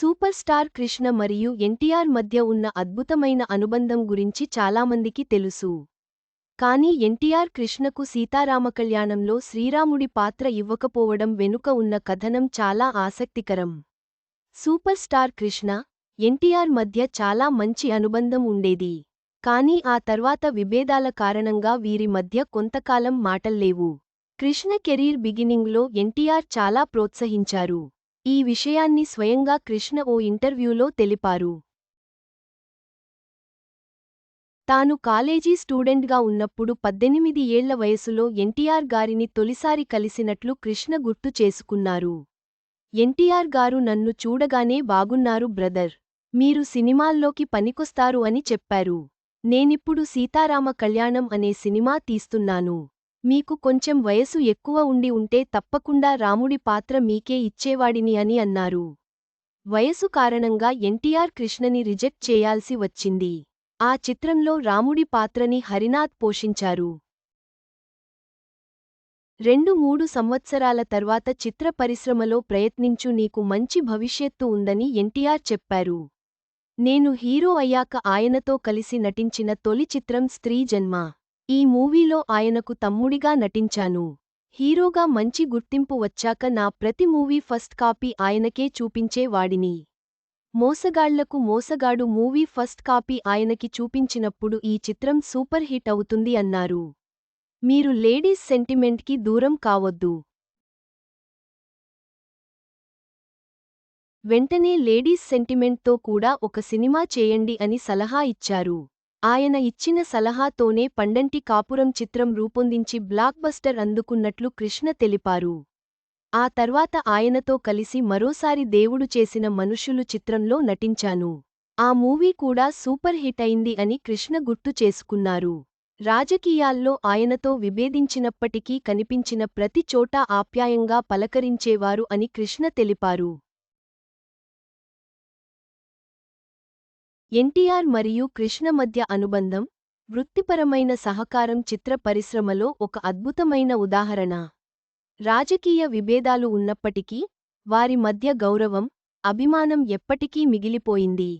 Super star Krishna మరియు ఎన్టీఆర్ మధ్య ఉన్న అద్భుతమైన అనుబంధం గురించి చాలామందికి తెలుసు. కానీ ఎన్టీఆర్ కృష్ణకు సీతారామకళ్యాణంలో శ్రీరాముడి పాత్ర ఇవ్వకపోవడం వెనుక ఉన్న కథనం చాలా ఆసక్తికరం. సూపర్ స్టార్ కృష్ణ ఎన్టీఆర్ మధ్య చాలా మంచి అనుబంధం ఉండేది. కానీ ఆ తర్వాత విభేదాల కారణంగా వీరి మధ్య కొంతకాలం మాటల్లేవు. కృష్ణ కెరీర్ బిగినింగ్లో ఎన్టీఆర్ చాలా ప్రోత్సహించారు. ఈ విషయాన్ని స్వయంగా కృష్ణ ఓ ఇంటర్వ్యూలో తెలిపారు. తాను కాలేజీ స్టూడెంట్గా ఉన్నప్పుడు పద్దెనిమిది ఏళ్ళ వయసులో ఎన్టీఆర్ గారిని తొలిసారి కలిసినట్లు కృష్ణ గుర్తు చేసుకున్నారు. ఎన్టీఆర్ గారు నన్ను చూడగానే బాగున్నారు బ్రదర్. మీరు సినిమాల్లోకి పనికొస్తారు అని చెప్పారు. నేనిప్పుడు సీతారామ కళ్యాణం అనే సినిమా తీస్తున్నాను. మీకు కొంచెం వయసు ఎక్కువ ఉండి ఉంటే తప్పకుండా రాముడి పాత్ర మీకే ఇచ్చేవాడిని అని అన్నారు. వయసు కారణంగా ఎన్టీఆర్ కృష్ణని రిజెక్ట్ చేయాల్సి వచ్చింది. ఆ చిత్రంలో రాముడి పాత్రని హరినాథ్ పోషించారు. రెండు మూడు సంవత్సరాల తర్వాత చిత్ర పరిశ్రమలో ప్రయత్నించు నీకు మంచి భవిష్యత్తు ఉందని ఎన్టీఆర్ చెప్పారు. నేను హీరో అయ్యాక ఆయనతో కలిసి నటించిన తొలి చిత్రం స్త్రీ జన్మ. ఈ మూవీలో ఆయనకు తమ్ముడిగా నటించాను. హీరోగా మంచి గుర్తింపు వచ్చాక నా ప్రతి మూవీ ఫస్ట్ కాపీ ఆయనకే చూపించేవాడిని మోసగాళ్ళకు మోసగాడు మూవీ ఫస్ట్ కాపీ ఆయనకి చూపించినప్పుడు ఈ చిత్రం సూపర్ హిట్ అవుతుంది అన్నారు. మీరు లేడీస్ సెంటిమెంట్కి దూరం కావద్దు. వెంటనే లేడీస్ సెంటిమెంట్తో కూడా ఒక సినిమా చేయండి అని సలహా ఇచ్చారు. ఆయన ఇచ్చిన సలహాతోనే పండంటి కాపురం చిత్రం రూపొందించి బ్లాక్బస్టర్ అందుకున్నట్లు కృష్ణ తెలిపారు. ఆ తర్వాత ఆయనతో కలిసి మరోసారి దేవుడు చేసిన మనుషులు చిత్రంలో నటించాను. ఆ మూవీ కూడా సూపర్ హిట్ అయింది అని కృష్ణ గుర్తు చేసుకున్నారు. రాజకీయాల్లో ఆయనతో విభేదించినప్పటికీ కనిపించిన ప్రతి చోటా ఆప్యాయంగా పలకరించేవారు అని కృష్ణ తెలిపారు. ఎన్టీఆర్ మరియు కృష్ణ మధ్య అనుబంధం వృత్తిపరమైన సహకారం చిత్ర పరిశ్రమలో ఒక అద్భుతమైన ఉదాహరణ. రాజకీయ విభేదాలు ఉన్నప్పటికీ వారి మధ్య గౌరవం అభిమానం ఎప్పటికీ మిగిలిపోయింది.